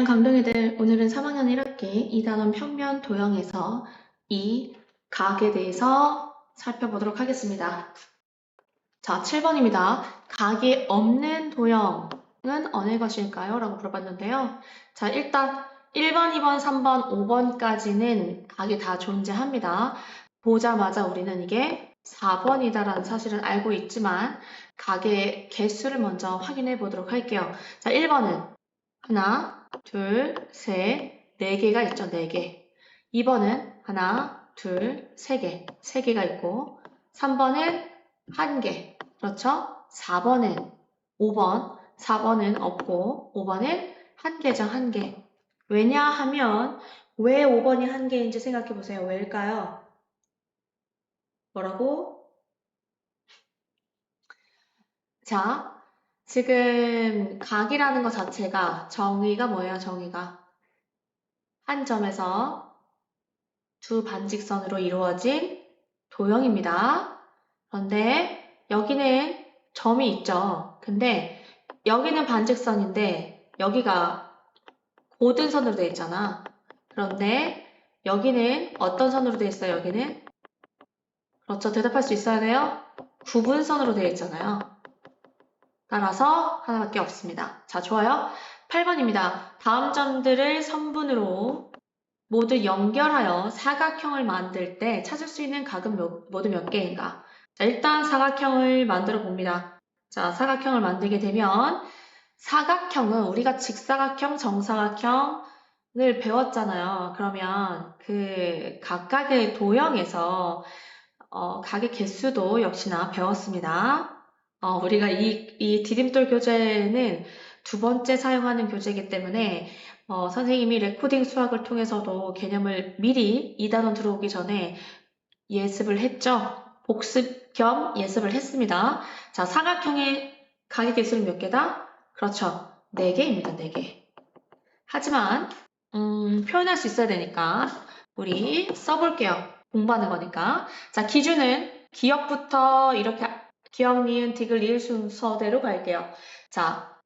안녕 감동이들 오늘은 3학년 1학기 2단원 평면 도형에서 이 각에 대해서 살펴보도록 하겠습니다. 자 7번입니다. 각이 없는 도형은 어느 것일까요? 라고 물어봤는데요. 자 일단 1번, 2번, 3번, 5번까지는 각이 다 존재합니다. 보자마자 우리는 이게 4번이다라는 사실은 알고 있지만 각의 개수를 먼저 확인해 보도록 할게요. 자 1번은 하나, 둘, 셋, 네 개가 있죠, 네 개. 2번은 하나, 둘, 세 개, 세 개가 있고, 3번은 한 개, 그렇죠? 4번은 5번, 4번은 없고, 5번은 한 개죠, 한 개. 왜냐하면, 왜 5번이 한 개인지 생각해 보세요. 왜일까요? 뭐라고? 자, 지금 각이라는 것 자체가 정의가 뭐예요? 정의가 한 점에서 두 반직선으로 이루어진 도형입니다. 그런데 여기는 점이 있죠. 근데 여기는 반직선인데 여기가 고든 선으로 되어 있잖아. 그런데 여기는 어떤 선으로 되어 있어요? 여기는 그렇죠. 대답할 수 있어야 돼요. 구분선으로 되어 있잖아요. 따라서 하나밖에 없습니다. 자, 좋아요. 8번입니다. 다음 점들을 선분으로 모두 연결하여 사각형을 만들 때 찾을 수 있는 각은 몇- 모두 몇 개인가? 자, 일단 사각형을 만들어 봅니다. 자, 사각형을 만들게 되면 사각형은 우리가 직사각형, 정사각형을 배웠잖아요. 그러면 그 각각의 도형에서 어, 각의 개수도 역시나 배웠습니다. 어, 우리가 이, 이 디딤돌 교재는 두 번째 사용하는 교재이기 때문에 어, 선생님이 레코딩 수학을 통해서도 개념을 미리 2단원 들어오기 전에 예습을 했죠. 복습 겸 예습을 했습니다. 자, 사각형의 각의 개수는 몇 개다? 그렇죠. 4개입니다. 4개. 하지만 음, 표현할 수 있어야 되니까 우리 써볼게요. 공부하는 거니까. 자, 기준은 기억부터 이렇게 기억, 니은, 디귿, 리을 순서대로 갈게요. 자,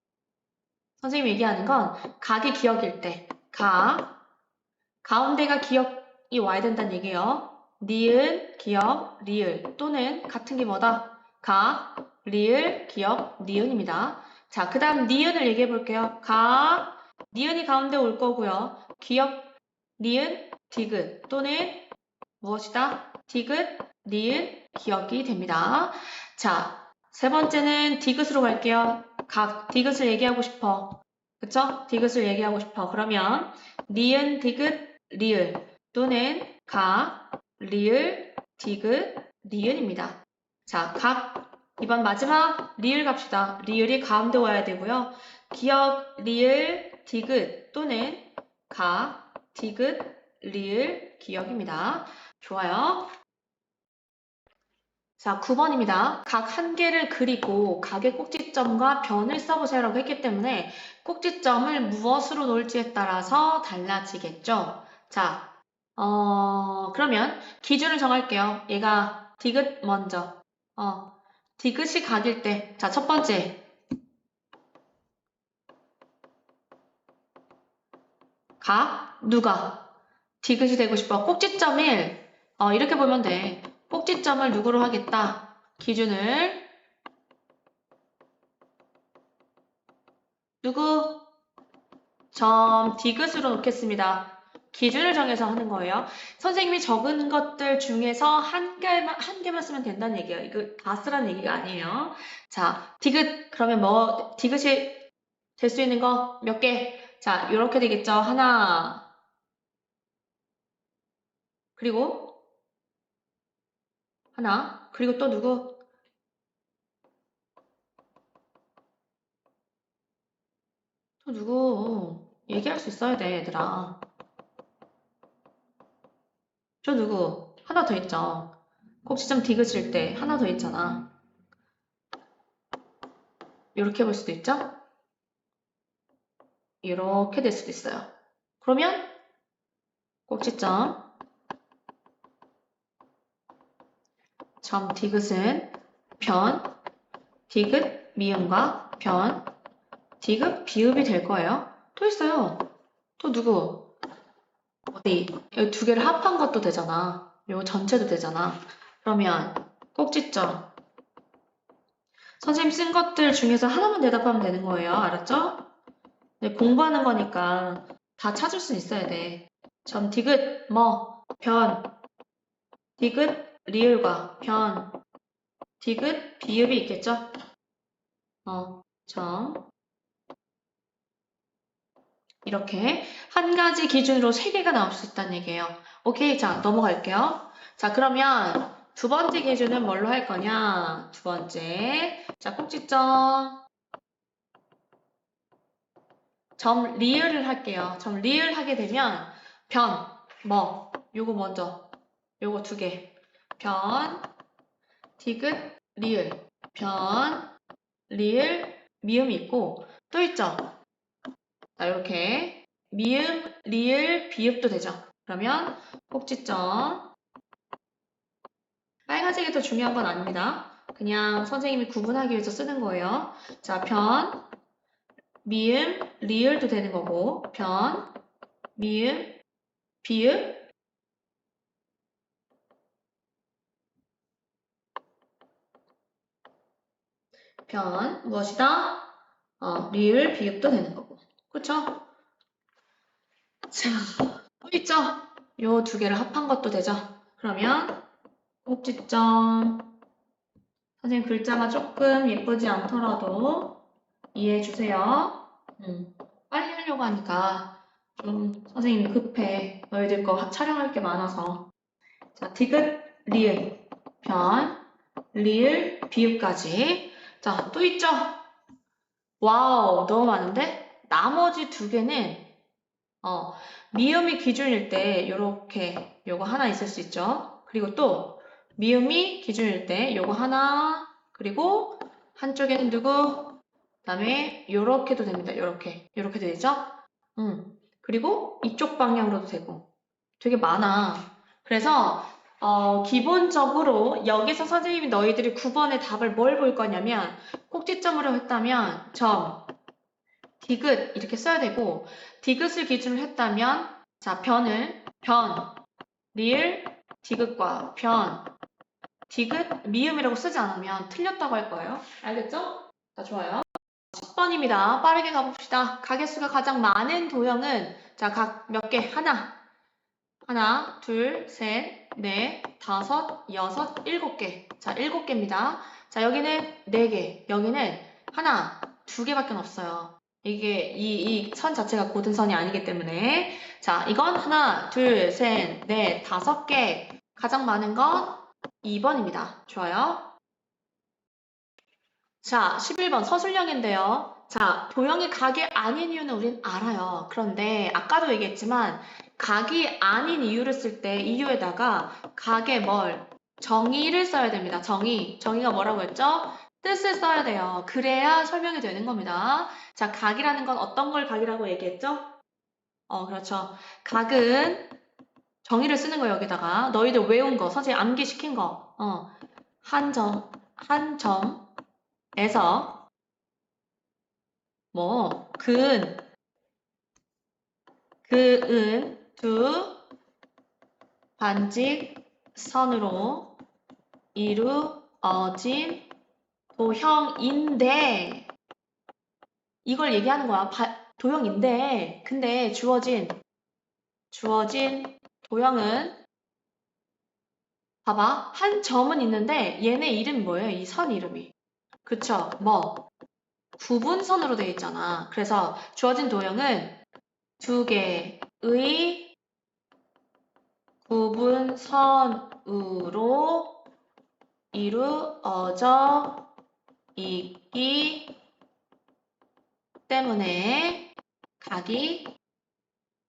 선생님이 얘기하는 건 각이 기억일 때, 각, 가운데가 기억이 와야 된다는 얘기예요. 니은, 기억, 리을 또는 같은 게 뭐다? 각, 리을, 기억, 니은입니다. 자, 그 다음 니은을 얘기해 볼게요. 각, 니은이 가운데 올 거고요. 기억, 니은, 디귿 또는 무엇이다? 디귿, 니은, 기억이 됩니다. 자, 세 번째는 디귿으로 갈게요. 각, 디귿을 얘기하고 싶어. 그쵸? 디귿을 얘기하고 싶어. 그러면 니은, 디귿, 리을 또는 각, 리을, 디귿, 니은입니다. 자, 각, 이번 마지막 리을 갑시다. 리을이 가운데 와야 되고요. 기억, 리을, 디귿 또는 각, 디귿, 리을, 기억입니다. 좋아요. 자, 9번입니다. 각 한 개를 그리고 각의 꼭지점과 변을 써보세요라고 했기 때문에 꼭지점을 무엇으로 놓을지에 따라서 달라지겠죠. 자, 어, 그러면 기준을 정할게요. 얘가 디귿 먼저. 어, 디귿이 각일 때. 자, 첫 번째. 각, 누가? 디귿이 되고 싶어. 꼭지점 1. 어, 이렇게 보면 돼. 꼭지점을 누구로 하겠다? 기준을 누구? 점 디귿으로 놓겠습니다. 기준을 정해서 하는 거예요. 선생님이 적은 것들 중에서 한 개만, 한 개만 쓰면 된다는 얘기예요. 이거 다 쓰라는 얘기가 아니에요. 자, 디귿, 그러면 뭐, 디귿이 될 수 있는 거 몇 개? 자, 이렇게 되겠죠. 하나. 그리고 하나. 그리고 또 누구? 또 누구? 얘기할 수 있어야 돼, 얘들아. 저 누구? 하나 더 있죠. 꼭지점 디귿일 때 하나 더 있잖아. 이렇게 볼 수도 있죠? 이렇게 될 수도 있어요. 그러면 꼭지점 점 디귿은 변, 디귿 미음과 변, 디귿 비읍이 될 거예요. 또 있어요. 또 누구? 어디? 여기 두 개를 합한 것도 되잖아. 요거 전체도 되잖아. 그러면 꼭지점. 선생님 쓴 것들 중에서 하나만 대답하면 되는 거예요. 알았죠? 네, 공부하는 거니까 다 찾을 수 있어야 돼. 점, 디귿, 뭐, 변, 디귿, 리을과 변, 디귿, 비읍이 있겠죠? 어, 점. 이렇게 한 가지 기준으로 세 개가 나올 수 있다는 얘기예요. 오케이, 자, 넘어갈게요. 자, 그러면 두 번째 기준은 뭘로 할 거냐? 두 번째. 자, 꼭지점. 점 리을을 할게요. 점 리을 하게 되면 변, 뭐, 요거 먼저. 요거 두 개. 변, 디귿, 리을. 변, 리을, 미음이 있고 또 있죠? 자, 이렇게 미음, 리을, 비읍도 되죠? 그러면 꼭지점. 빨간색이 더 중요한 건 아닙니다. 그냥 선생님이 구분하기 위해서 쓰는 거예요. 자, 변, 미음, 리을도 되는 거고, 변, 미음, 비읍, 변, 무엇이다? 어, 리을, 비읍도 되는 거고. 그쵸? 자, 또 있죠? 요 두 개를 합한 것도 되죠? 그러면 꼭지점. 선생님 글자가 조금 예쁘지 않더라도 이해해 주세요. 음, 빨리 하려고 하니까 좀 선생님이 급해. 너희들 거 촬영할 게 많아서. 자, 디귿, 리을, 변, 리을, 비읍까지. 자, 또 있죠? 와우, 너무 많은데? 나머지 두 개는 어, 미음이 기준일 때 요렇게 요거 하나 있을 수 있죠. 그리고 또 미음이 기준일 때 요거 하나 그리고 한쪽에는 누구? 그다음에 요렇게도 됩니다. 요렇게 요렇게 되죠? 음. 그리고 이쪽 방향으로도 되고 되게 많아. 그래서 어, 기본적으로 여기서 선생님이 너희들이 9번의 답을 뭘 볼 거냐면 꼭지점으로 했다면 점, 디귿 이렇게 써야 되고 디귿을 기준으로 했다면 자 변을 변, 리을, 디귿과 변, 디귿, 미음이라고 쓰지 않으면 틀렸다고 할 거예요. 알겠죠? 자 좋아요. 10번입니다. 빠르게 가봅시다. 가개수가 가장 많은 도형은 자 각 몇 개? 하나, 하나, 둘, 셋, 넷, 다섯, 여섯, 일곱 개. 자 일곱 개입니다. 자 여기는 네 개, 여기는 하나, 두 개밖에 없어요. 이게 이 선 자체가 고든 선이 아니기 때문에 자 이건 하나 둘셋넷 다섯 개 가장 많은 건 2번입니다. 좋아요. 자 11번 서술형인데요. 자 도형이 각이 아닌 이유는 우린 알아요. 그런데 아까도 얘기했지만 각이 아닌 이유를 쓸 때 이유에다가 각의 뭘 정의를 써야 됩니다. 정의 정의가 뭐라고 했죠? 뜻을 써야 돼요. 그래야 설명이 되는 겁니다. 자, 각이라는 건 어떤 걸 각이라고 얘기했죠? 어, 그렇죠. 각은 정의를 쓰는 거예요, 여기다가. 너희들 외운 거, 선생님 암기시킨 거. 어, 한 점, 한 점에서 뭐, 근, 그은 두 반직 선으로 이루어진 도형인데 이걸 얘기하는 거야. 바- 도형인데 근데 주어진 주어진 도형은 봐봐 한 점은 있는데 얘네 이름 뭐예요? 이 선 이름이 그쵸? 뭐 구분선으로 되어 있잖아. 그래서 주어진 도형은 두 개의 구분선으로 이루어져 있기 때문에 각이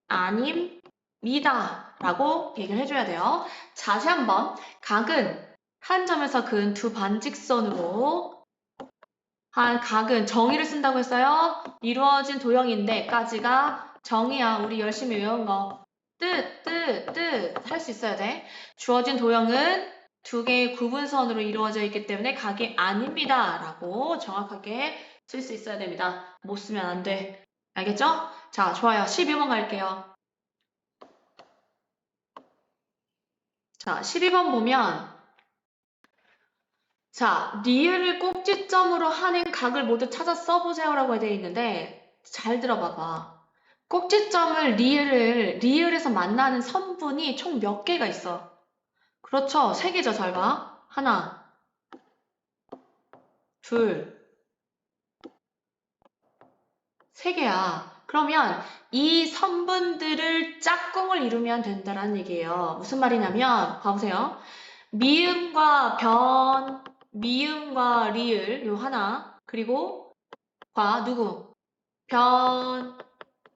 아닙니다. 라고 얘기를 해줘야 돼요. 다시 한번 각은 한 점에서 근 두 반직선으로 한 각은 정의를 쓴다고 했어요. 이루어진 도형인데까지가 정의야. 우리 열심히 외운 거. 뜻, 뜻, 뜻 할 수 있어야 돼. 주어진 도형은 두 개의 구분선으로 이루어져 있기 때문에 각이 아닙니다. 라고 정확하게 쓸 수 있어야 됩니다. 못 쓰면 안 돼. 알겠죠? 자, 좋아요. 12번 갈게요. 자, 12번 보면 자, 리을을 꼭지점으로 하는 각을 모두 찾아 써보세요라고 되어 있는데 잘 들어봐봐. 꼭지점을 리을을 리을에서 만나는 선분이 총 몇 개가 있어? 그렇죠. 세 개죠. 잘 봐. 하나, 둘, 세 개야. 그러면 이 선분들을 짝꿍을 이루면 된다라는 얘기예요. 무슨 말이냐면 봐보세요. 미음과 변, 미음과 리을 요 하나 그리고 과 누구? 변,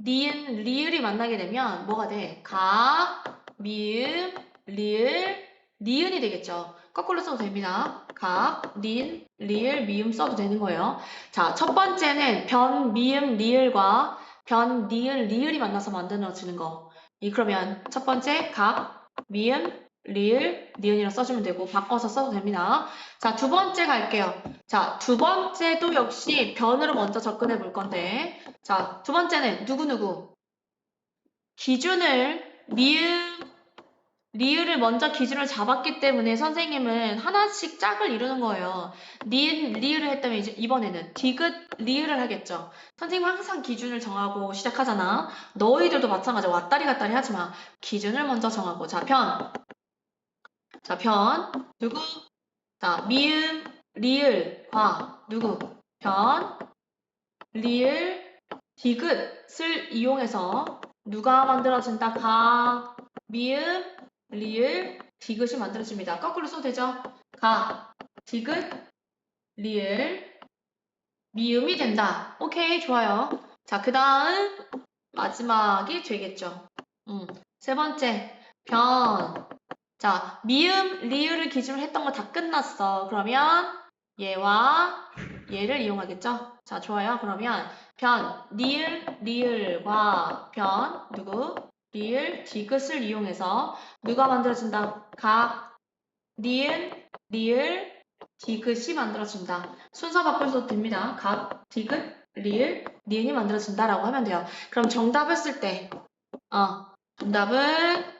니은, 리을이 만나게 되면 뭐가 돼? 가, 미음, 리을, 니은이 되겠죠. 거꾸로 써도 됩니다. 각, 린, 리을, 미음 써도 되는 거예요. 자, 첫 번째는 변, 미음, 리을과 변, 니은, 리을이 만나서 만들어지는 거. 이 그러면 첫 번째 각, 미음, 리을, 니은이라 써주면 되고 바꿔서 써도 됩니다. 자, 두 번째 갈게요. 자, 두 번째도 역시 변으로 먼저 접근해 볼 건데 자, 두 번째는 누구누구 기준을 미음, 리을을 먼저 기준을 잡았기 때문에 선생님은 하나씩 짝을 이루는 거예요. 니은, 리을을 했다면 이제 이번에는 디귿, 리을을 하겠죠. 선생님 항상 기준을 정하고 시작하잖아. 너희들도 마찬가지야. 왔다리 갔다리 하지 마. 기준을 먼저 정하고. 자, 편. 자, 편. 누구? 자, 미음, 리을, 과. 누구? 편, 리을, 디귿을 이용해서 누가 만들어진다? 가, 미음, 리을, 디귿이 만들어집니다. 거꾸로 써도 되죠? 가, 디귿, 리을, 미음이 된다. 오케이, 좋아요. 자, 그 다음 마지막이 되겠죠. 음, 세 번째, 변. 자, 미음, 리을을 기준으로 했던 거 다 끝났어. 그러면 얘와 얘를 이용하겠죠? 자, 좋아요. 그러면 변, 니을, 리을과 변, 누구? 리을, 디귿을 이용해서 누가 만들어진다? 각, 니은, 리을, 디귿이 만들어진다. 순서 바꿔줘도 됩니다. 각, 디귿, 리을, 니은이 만들어진다라고 하면 돼요. 그럼 정답을 쓸 때, 어, 정답은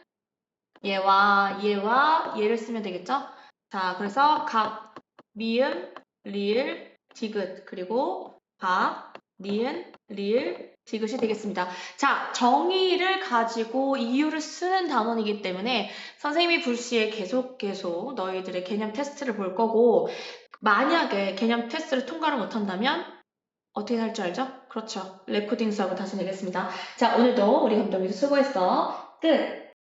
얘와 얘와 얘를 쓰면 되겠죠? 자, 그래서 각, 미음, 리을, 디귿, 그리고 각, 니은, 리을, 디귿이 되겠습니다. 자, 정의를 가지고 이유를 쓰는 단원이기 때문에 선생님이 불시에 계속 계속 너희들의 개념 테스트를 볼 거고 만약에 개념 테스트를 통과를 못한다면 어떻게 할 줄 알죠? 그렇죠. 레코딩 수업을 다시 내겠습니다. 자, 오늘도 우리 감독님도 수고했어. 끝!